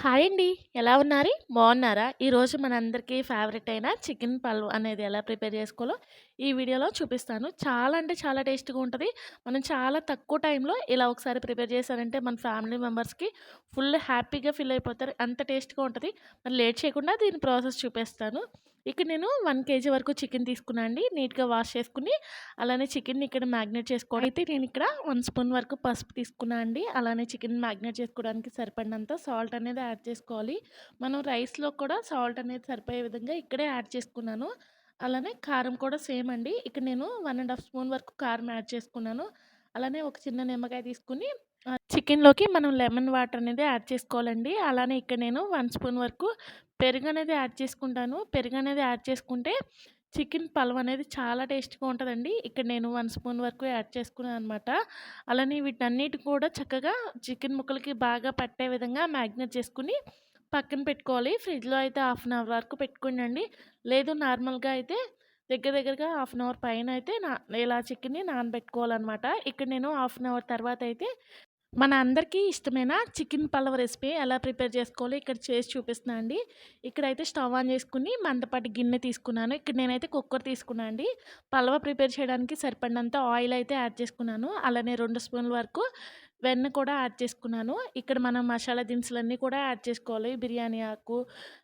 Hi అండి. ఎలా ఉన్నారు? బాగున్నారా? ఈరోజు మనందరికీ ఫేవరెట్ అయిన చికెన్ పల్వ్ అనేది ఎలా ప్రిపేర్ చేసుకోవాలో ఈ వీడియోలో చూపిస్తాను. చాలా అంటే చాలా టేస్ట్గా ఉంటుంది మనం చాలా తక్కువ టైంలో ఇలా ఒకసారి ప్రిపేర్ చేశారంటే మన ఫ్యామిలీ మెంబర్స్‌కి ఫుల్ హ్యాపీగా ఫీల్ అయిపోతారు. అంత టేస్ట్‌గా ఉంటుంది మరి లేట్ చేయకుండా దీని ప్రాసెస్ చూపిస్తాను. ఇక్కడ నేను వన్ కేజీ వరకు చికెన్ తీసుకున్నా అండి. నీట్‌గా వాష్ చేసుకుని అలానే చికెన్‌ని ఇక్కడ మ్యాగ్నేట్ చేసుకోవాలి. అయితే నేను ఇక్కడ వన్ స్పూన్ వరకు పసుపు తీసుకున్నా అండి. అలానే చికెన్ మ్యాగ్నేట్ చేసుకోవడానికి సరిపడినంత సాల్ట్ అనేది యాడ్ చేసుకోవాలి. మనం రైస్‌లో కూడా సాల్ట్ అనేది సరిపోయే విధంగా ఇక్కడే యాడ్ చేసుకున్నాను. అలానే కారం కూడా సేమ్ అండి. ఇక్కడ నేను వన్ అండ్ హాఫ్ స్పూన్ వరకు కారం యాడ్ చేసుకున్నాను. అలానే ఒక చిన్న నిమ్మకాయ తీసుకొని చికెన్‌లోకి మనం లెమన్ వాటర్ అనేది యాడ్ చేసుకోవాలండి. అలానే ఇక్కడ నేను వన్ స్పూన్ వరకు పెరుగు అనేది యాడ్ చేసుకుంటాను. పెరుగు అనేది యాడ్ చేసుకుంటే చికెన్ పలావ్ అనేది చాలా టేస్ట్‌గా ఉంటుందండి ఇక్కడ నేను వన్ స్పూన్ వరకు యాడ్ చేసుకున్నాను అనమాట. అలానే వీటన్నిటి కూడా చక్కగా చికెన్ ముక్కలకి బాగా పట్టే విధంగా మ్యాగ్నేట్ చేసుకుని పక్కన పెట్టుకోవాలి. ఫ్రిడ్జ్‌లో అయితే హాఫ్ అన్ అవర్ వరకు పెట్టుకుండండి లేదు నార్మల్‌గా అయితే దగ్గర దగ్గరగా హాఫ్ అన్ అవర్ పైన అయితే నా ఇలా చికెన్‌ని నానబెట్టుకోవాలన్నమాట ఇక్కడ నేను హాఫ్ అన్ అవర్ తర్వాత అయితే మన అందరికీ ఇష్టమైన చికెన్ పలావ్ రెసిపీ ఎలా ప్రిపేర్ చేసుకోవాలో ఇక్కడ చేసి చూపిస్తున్నా అండి. ఇక్కడైతే స్టవ్ ఆన్ చేసుకుని మందపాటి గిన్నె తీసుకున్నాను. ఇక్కడ నేనైతే కుక్కర్ తీసుకున్నా అండి. పలవ ప్రిపేర్ చేయడానికి సరిపడినంత ఆయిల్ అయితే యాడ్ చేసుకున్నాను. అలానే రెండు స్పూన్ల వరకు వెన్న కూడా యాడ్ చేసుకున్నాను. ఇక్కడ మనం మసాలా దినుసులన్నీ కూడా యాడ్ చేసుకోవాలి. బిర్యానీ ఆకు,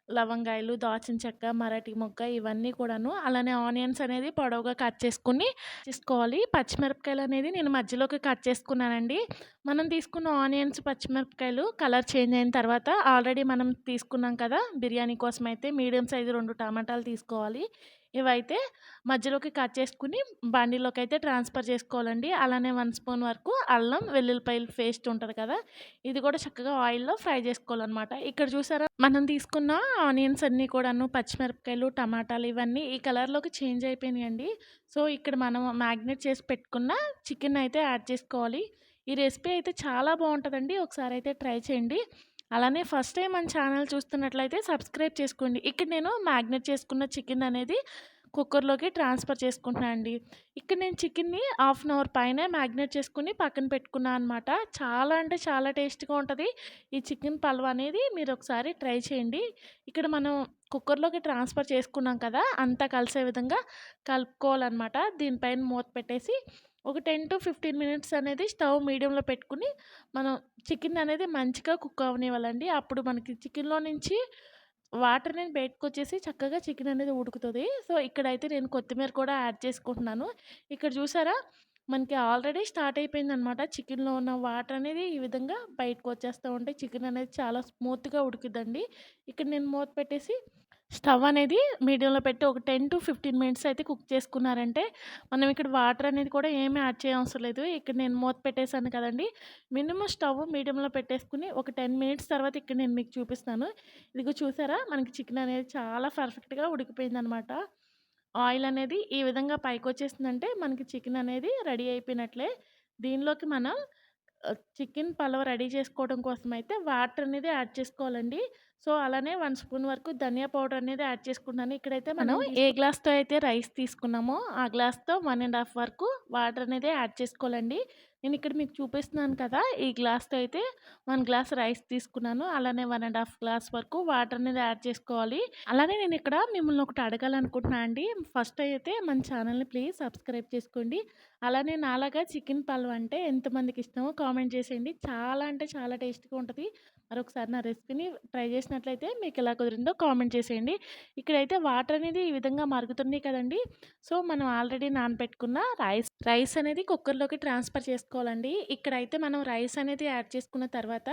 లవంగాయలు, దాచిన చెక్క, మరాఠీ మొగ్గ ఇవన్నీ కూడాను. అలానే ఆనియన్స్ అనేది పొడవుగా కట్ చేసుకుని తీసుకోవాలి పచ్చిమిరపకాయలు అనేది నేను మధ్యలోకి కట్ చేసుకున్నానండి. మనం తీసుకున్న ఆనియన్స్, పచ్చిమిరపకాయలు కలర్ చేంజ్ అయిన తర్వాత ఆల్రెడీ మనం తీసుకున్నాం కదా! బిర్యానీ కోసం అయితే మీడియం సైజు రెండు టమాటాలు తీసుకోవాలి. ఇవైతే మధ్యలోకి కట్ చేసుకుని బండిలోకి అయితే ట్రాన్స్‌ఫర్ చేసుకోవాలండి. అలానే వన్ స్పూన్ వరకు అల్లం, వెల్లుల్లిపాయలు పేస్ట్ ఉంటుంది కదా! ఇది కూడా చక్కగా ఆయిల్‌లో ఫ్రై చేసుకోవాలనమాట. ఇక్కడ చూసారా మనం తీసుకున్న ఆనియన్స్ అన్నీ కూడాను పచ్చిమిరపకాయలు, టమాటాలు ఇవన్నీ ఈ కలర్‌లోకి చేంజ్ అయిపోయినాయండి. సో, ఇక్కడ మనం మ్యాగ్నేట్ చేసి పెట్టుకున్న చికెన్ అయితే యాడ్ చేసుకోవాలి. ఈ రెసిపీ అయితే చాలా బాగుంటుందండి ఒకసారి అయితే ట్రై చేయండి. అలానే ఫస్ట్ టైం మన ఛానల్ చూస్తున్నట్లయితే సబ్స్క్రైబ్ చేసుకోండి. ఇక్కడ నేను మ్యాగ్నేట్ చేసుకున్న చికెన్ అనేది కుక్కర్‌లోకి ట్రాన్స్‌ఫర్ చేసుకుంటున్నా అండి. ఇక్కడ నేను చికెన్‌ని హాఫ్ అన్ అవర్ పైన మ్యాగ్నేట్ చేసుకుని పక్కన పెట్టుకున్నాను అనమాట. చాలా అంటే చాలా టేస్ట్‌గా ఉంటుంది ఈ చికెన్ పలావ్ అనేది మీరు ఒకసారి ట్రై చేయండి. ఇక్కడ మనం కుక్కర్‌లోకి ట్రాన్స్‌ఫర్ చేసుకున్నాం కదా! అంతా కలిసే విధంగా కలుపుకోవాలన్నమాట దీనిపైన మూత పెట్టేసి ఒక 10-15 మినిట్స్ అనేది స్టవ్ మీడియంలో పెట్టుకుని మనం చికెన్ అనేది మంచిగా కుక్ అవనివ్వాలండి అప్పుడు మనకి చికెన్‌లో నుంచి వాటర్ అనేది బయటకొచ్చేసి చక్కగా చికెన్ అనేది ఉడుకుతుంది సో, ఇక్కడైతే నేను కొత్తిమీర కూడా యాడ్ చేసుకుంటున్నాను. ఇక్కడ చూసారా మనకి ఆల్రెడీ స్టార్ట్ అయిపోయిందనమాట. చికెన్‌లో ఉన్న వాటర్ అనేది ఈ విధంగా బయటకు వచ్చేస్తూ ఉంటాయి. చికెన్ అనేది చాలా స్మూత్‌గా ఉడికిద్దండి. ఇక్కడ నేను మూత పెట్టేసి స్టవ్ అనేది మీడియంలో పెట్టి ఒక 10-15 మినిట్స్ అయితే కుక్ చేసుకున్నారంటే మనం ఇక్కడ వాటర్ అనేది కూడా ఏమీ యాడ్ చేయవసరం లేదు. ఇక్కడ నేను మూత పెట్టేసాను కదండీ! మినిమం స్టవ్ మీడియంలో పెట్టేసుకుని ఒక 10 మినిట్స్ తర్వాత ఇక్కడ నేను మీకు చూపిస్తాను. ఇదిగో చూసారా మనకి చికెన్ అనేది చాలా పర్ఫెక్ట్‌గా ఉడికిపోయిందనమాట. ఆయిల్ అనేది ఈ విధంగా పైకి వచ్చేసిందంటే మనకి చికెన్ అనేది రెడీ అయిపోయినట్లే. దీనిలోకి మనం ఆహ్, చికెన్ పలావ్ రెడీ చేసుకోవడం కోసం అయితే వాటర్ అనేది యాడ్ చేసుకోవాలండి. సో, అలానే 1 స్పూన్ వరకు ధనియా పౌడర్ అనేది యాడ్ చేసుకున్నాను. ఇక్కడైతే మనం ఏ గ్లాస్‌తో అయితే రైస్ తీసుకున్నామో ఆ గ్లాస్‌తో 1 ½ వరకు వాటర్ అనేది యాడ్ చేసుకోవాలండి. నేను ఇక్కడ మీకు చూపిస్తున్నాను కదా! ఈ గ్లాస్‌తో అయితే 1 గ్లాస్ రైస్ తీసుకున్నాను. అలానే 1 ½ గ్లాస్ వరకు వాటర్ అనేది యాడ్ చేసుకోవాలి. అలానే నేను ఇక్కడ మిమ్మల్ని ఒకటి అడగాలనుకుంటున్నా అండి. ఫస్ట్ అయితే మన ఛానల్‌ని ప్లీజ్ సబ్స్క్రైబ్ చేసుకోండి. అలానే నాలాగా చికెన్ పలావ్ అంటే ఎంతమందికి ఇష్టమో కామెంట్ చేసేయండి. చాలా అంటే చాలా టేస్ట్‌గా ఉంటుంది మరొకసారి నా రెసిపీని ట్రై చేసినట్లయితే మీకు ఎలా కుదిరిందో కామెంట్ చేసేయండి. ఇక్కడైతే వాటర్ అనేది ఈ విధంగా మరుగుతున్నాయి కదండీ! సో, మనం ఆల్రెడీ నానబెట్టుకున్న రైస్ రైస్ అనేది కుక్కర్‌లోకి ట్రాన్స్‌ఫర్ చేసుకోవాలండి. ఇక్కడైతే మనం రైస్ అనేది యాడ్ చేసుకున్న తర్వాత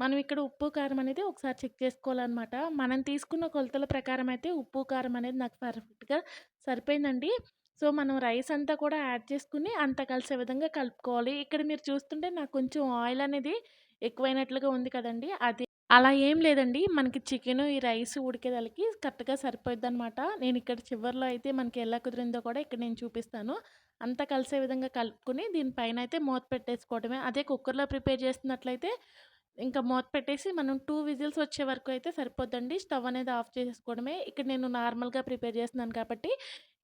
మనం ఇక్కడ ఉప్పు, కారం అనేది ఒకసారి చెక్ చేసుకోవాలనమాట. మనం తీసుకున్న కొలతల ప్రకారం అయితే ఉప్పు, కారం అనేది నాకు పర్ఫెక్ట్‌గా సరిపోయిందండి. సో, మనం రైస్ అంతా కూడా యాడ్ చేసుకుని అంతా కలిసే విధంగా కలుపుకోవాలి. ఇక్కడ మీరు చూస్తుంటే నాకు కొంచెం ఆయిల్ అనేది ఎక్కువైనట్లుగా ఉంది కదండీ! అది అలా ఏం లేదండి. మనకి చికెను, ఈ రైస్ ఉడికేదలకి కరెక్ట్‌గా సరిపోయిద్దనమాట. నేను ఇక్కడ చివర్లో అయితే మనకి ఎలా కుదిరిందో కూడా ఇక్కడ నేను చూపిస్తాను. అంతా కలిసే విధంగా కలుపుకొని దీనిపైన అయితే మూత పెట్టేసుకోవడమే. అదే కుక్కర్‌లో ప్రిపేర్ చేస్తున్నట్లయితే ఇంకా మూత పెట్టేసి మనం 2 విజిల్స్ వచ్చే వరకు అయితే సరిపోద్దండి. స్టవ్ అనేది ఆఫ్ చేసేసుకోవడమే. ఇక్కడ నేను నార్మల్‌గా ప్రిపేర్ చేస్తున్నాను కాబట్టి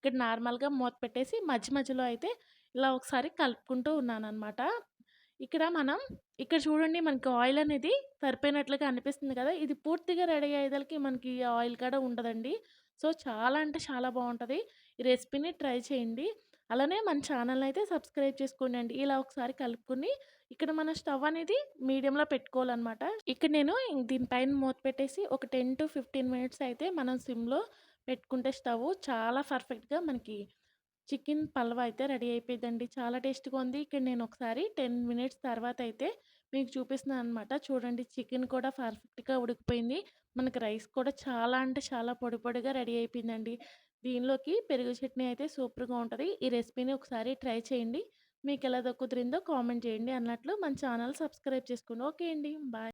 ఇక్కడ నార్మల్‌గా మూత పెట్టేసి మధ్య మధ్యలో అయితే ఇలా ఒకసారి కలుపుకుంటూ ఉన్నాను అనమాట ఇక్కడ మనం ఇక్కడ చూడండి మనకి ఆయిల్ అనేది సరిపోయినట్లుగా అనిపిస్తుంది కదా! ఇది పూర్తిగా రెడీ అయ్యేదలకి మనకి ఆయిల్ కూడా ఉండదండి. సో, చాలా అంటే చాలా బాగుంటుంది ఈ రెసిపీని ట్రై చేయండి. అలానే మన ఛానల్‌ని అయితే సబ్స్క్రైబ్ చేసుకోండి ఇలా ఒకసారి కలుపుకొని ఇక్కడ మన స్టవ్ అనేది మీడియంలో పెట్టుకోవాలన్నమాట ఇక్కడ నేను దీనిపైన మూత పెట్టేసి ఒక 10-15 మినిట్స్ అయితే మనం సిమ్‌లో పెట్టుకుంటే స్టవ్ చాలా పర్ఫెక్ట్‌గా మనకి చికెన్ పలావ్ అయితే రెడీ అయిపోయిందండి చాలా టేస్ట్‌గా ఉంది. ఇక్కడ నేను ఒకసారి 10 మినిట్స్ తర్వాత అయితే మీకు చూపిస్తున్నాను అనమాట చూడండి చికెన్ కూడా పర్ఫెక్ట్‌గా ఉడికిపోయింది. మనకి రైస్ కూడా చాలా అంటే చాలా పొడి పొడిగా రెడీ అయిపోయిందండి. దీనిలోకి పెరుగు చట్నీ అయితే సూపర్‌గా ఉంటుంది ఈ రెసిపీని ఒకసారి ట్రై చేయండి. మీకు ఎలా కుదిరిందో కామెంట్ చేయండి. అన్నట్లు మన ఛానల్ సబ్స్క్రైబ్ చేసుకోండి. ఓకే అండి. బాయ్.